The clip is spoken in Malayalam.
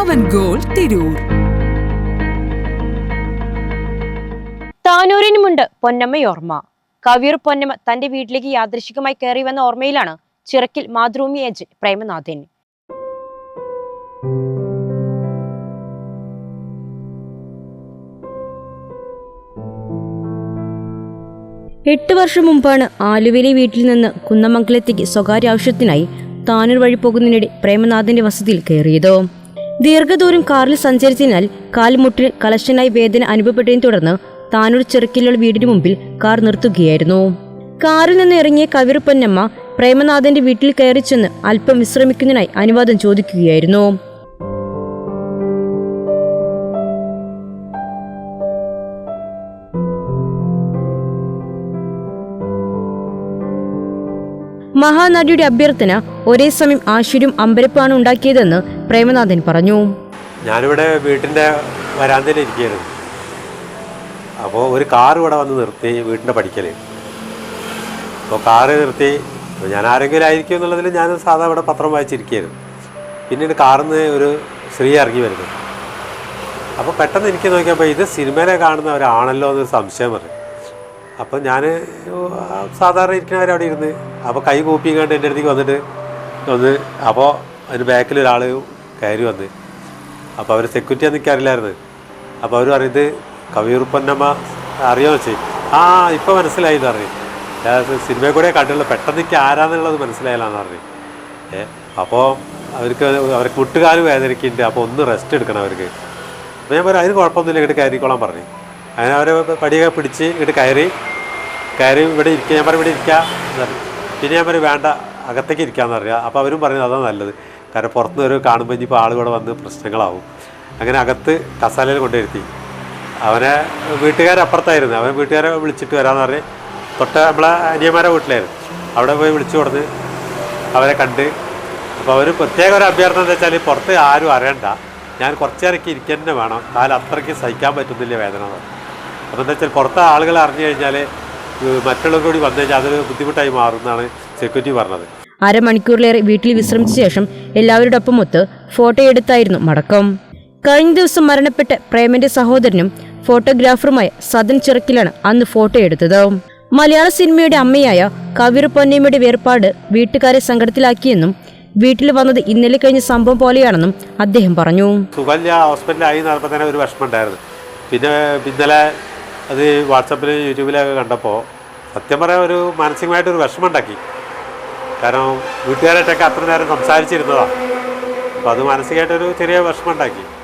പവൻ ഗോൾ തിരൂർ. താനൂരിനുമുണ്ട് പൊന്നമ്മയോർമ്മ കവിയൂർ പൊന്നമ്മ തന്റെ വീട്ടിലേക്ക് യാദൃശികമായി കയറി വന്ന ഓർമ്മയിലാണ് ചിറക്കിൽ മാതൃഭൂമി ഏജന്റ് പ്രേമനാഥൻ. എട്ട് വർഷം മുമ്പാണ് ആലുവയിലെ വീട്ടിൽ നിന്ന് കുന്നമംഗലത്തേക്ക് സ്വകാര്യ ആവശ്യത്തിനായി താനൂർ വഴി പോകുന്നതിനിടെ പ്രേമനാഥന്റെ വസതിയിൽ കയറിയത്. ദീർഘദൂരം കാറിൽ സഞ്ചരിച്ചതിനാൽ കാൽമുട്ടിൽ കലശനായി വേദന അനുഭവപ്പെട്ടതിനെ തുടർന്ന് താനൂർ ചെറുക്കിലുള്ള വീടിന് മുമ്പിൽ കാർ നിർത്തുകയായിരുന്നു. കാറിൽ നിന്ന് ഇറങ്ങിയ കവിർ പൊന്നമ്മ പ്രേമനാഥന്റെ വീട്ടിൽ കയറി ചെന്ന് അല്പം വിശ്രമിക്കുന്നതിനായി അനുവാദം ചോദിക്കുകയായിരുന്നു. മഹാനടിയുടെ അഭ്യർത്ഥന ഒരേ സമയം ആശ്ചര്യം അമ്പരപ്പാണ് ഉണ്ടാക്കിയതെന്ന് പ്രേമനാഥൻ പറഞ്ഞു. ഞാനിവിടെ വീട്ടിന്റെ വരാന്തയിൽ ഇരിക്കുകയായിരുന്നു. അപ്പോൾ ഒരു കാർ ഇവിടെ വന്ന് നിർത്തി വീട്ടിന്റെ പഠിക്കൽ അപ്പോൾ കാറ് നിർത്തി. ഞാൻ ആരെങ്കിലും ആയിരിക്കും എന്നുള്ളതിൽ ഞാൻ സാധാ ഇവിടെ പത്രം വായിച്ചിരിക്കുകയായിരുന്നു. പിന്നീട് കാറിന്ന് ഒരു സ്ത്രീ ഇറങ്ങി വരുന്നു. അപ്പോൾ പെട്ടെന്ന് എനിക്ക് നോക്കിയപ്പോൾ ഇത് സിനിമയിലെ കാണുന്ന ഒരാണല്ലോ എന്നൊരു സംശയം പറഞ്ഞു അപ്പോൾ ഞാൻ സാധാരണ ഇരിക്കുന്നവർ അവിടെ ഇരുന്ന് അപ്പോൾ കൈ കൂപ്പി കണ്ട് എന്റെ അടുത്തേക്ക് വന്നിട്ട് വന്ന് അപ്പോൾ അതിന് ബാക്കിൽ ഒരാൾ കയറി വന്ന്. അപ്പോൾ അവർ സെക്യൂരിറ്റി ഒന്നും എനിക്കറിയില്ലായിരുന്നു അപ്പോൾ അവർ പറയുന്നത് കവിയൂർ പൊന്നമ്മ അറിയാമെന്ന് വെച്ചേ ആ ഇപ്പോൾ മനസ്സിലായി എന്ന് പറഞ്ഞു. ഞാൻ സിനിമയിൽ കൂടെ കണ്ടുള്ള പെട്ടെന്ന് എനിക്ക് ആരാന്നുള്ളത് മനസ്സിലായില്ലാന്ന് പറഞ്ഞു. ഏ അപ്പോൾ അവർക്ക് അവർക്ക് മുട്ടുകാൽ വേദനയ്ക്കുണ്ട് അപ്പോൾ ഒന്ന് റെസ്റ്റ് എടുക്കണം അവർക്ക്. അപ്പോൾ ഞാൻ പറയാം അതിന് കുഴപ്പമൊന്നുമില്ല ഇങ്ങോട്ട് കയറിക്കോളാൻ പറഞ്ഞു. അങ്ങനെ അവർ പടിയൊക്കെ പിടിച്ച് ഇങ്ങോട്ട് കയറി. കയറി ഇവിടെ ഇരിക്കുക ഞാൻ പറയും ഇവിടെ ഇരിക്കുക എന്ന് പിന്നെ ഞാൻ പറയും വേണ്ട അകത്തേക്ക് ഇരിക്കാമെന്ന് പറയുക അപ്പോൾ അവരും പറഞ്ഞു അതാണ് നല്ലത്. കാരണം പുറത്തുനിന്ന് ഒരു കാണുമ്പോൾ ഇനിയിപ്പോൾ ആൾ കൂടെ വന്ന് പ്രശ്നങ്ങളാവും. അങ്ങനെ അകത്ത് കസാലയിൽ കൊണ്ടുവരുത്തി അവനെ വീട്ടുകാരപ്പുറത്തായിരുന്നു അവൻ വീട്ടുകാരെ വിളിച്ചിട്ട് വരാമെന്ന് പറഞ്ഞ് തൊട്ട നമ്മളെ അനിയന്മാരെ വീട്ടിലായിരുന്നു. അവിടെ പോയി വിളിച്ചു കൊടുത്ത് അവരെ കണ്ട്. അപ്പോൾ അവർ പ്രത്യേക ഒരു അഭ്യർത്ഥന എന്താ വെച്ചാൽ പുറത്ത് ആരും അറിയണ്ട ഞാൻ കുറച്ചേരൊക്കെ ഇരിക്കുക തന്നെ വേണം. കാലം അത്രയ്ക്ക് സഹിക്കാൻ പറ്റുന്നില്ല വേദന പറഞ്ഞു. അപ്പോൾ എന്താ വെച്ചാൽ പുറത്തെ ആളുകൾ അറിഞ്ഞു കഴിഞ്ഞാൽ മറ്റുള്ളവർ കൂടി വന്നു കഴിഞ്ഞാൽ അതൊരു ബുദ്ധിമുട്ടായി മാറുന്നതാണ് സെക്യൂരിറ്റി പറഞ്ഞത്. അരമണിക്കൂറിലേറെ വീട്ടിൽ വിശ്രമിച്ച ശേഷം എല്ലാവരോടൊപ്പം ഒത്ത് ഫോട്ടോ എടുത്തായിരുന്നു മടക്കം. കഴിഞ്ഞ ദിവസം മരണപ്പെട്ട പ്രേമന്റെ സഹോദരനും ഫോട്ടോഗ്രാഫറുമായ സദൻ ചിറക്കിലാണ് അന്ന് ഫോട്ടോ എടുത്തത്. മലയാള സിനിമയുടെ അമ്മയായ കവിർ പൊന്നമ്മയുടെ വേർപാട് വീട്ടുകാരെ സങ്കടത്തിലാക്കിയെന്നും വീട്ടിൽ വന്നത് ഇന്നലെ കഴിഞ്ഞ സംഭവം പോലെയാണെന്നും അദ്ദേഹം പറഞ്ഞു. സുഖല്യ ഹോസ്പിറ്റലായി തന്നെ ഒരു വിഷമം ഉണ്ടായിരുന്നു. പിന്നെ ഇന്നലെ അത് വാട്സപ്പിൽ യൂട്യൂബിലൊക്കെ കണ്ടപ്പോൾ സത്യം പറയാൻ ഒരു മാനസികമായിട്ടൊരു വിഷമം ഉണ്ടാക്കി കാരണം വീട്ടുകാരായിട്ടൊക്കെ അത്ര നേരം സംസാരിച്ചിരുന്നതാണ് അപ്പോൾ അത് മാനസികമായിട്ടൊരു ചെറിയ വിഷമം ഉണ്ടാക്കി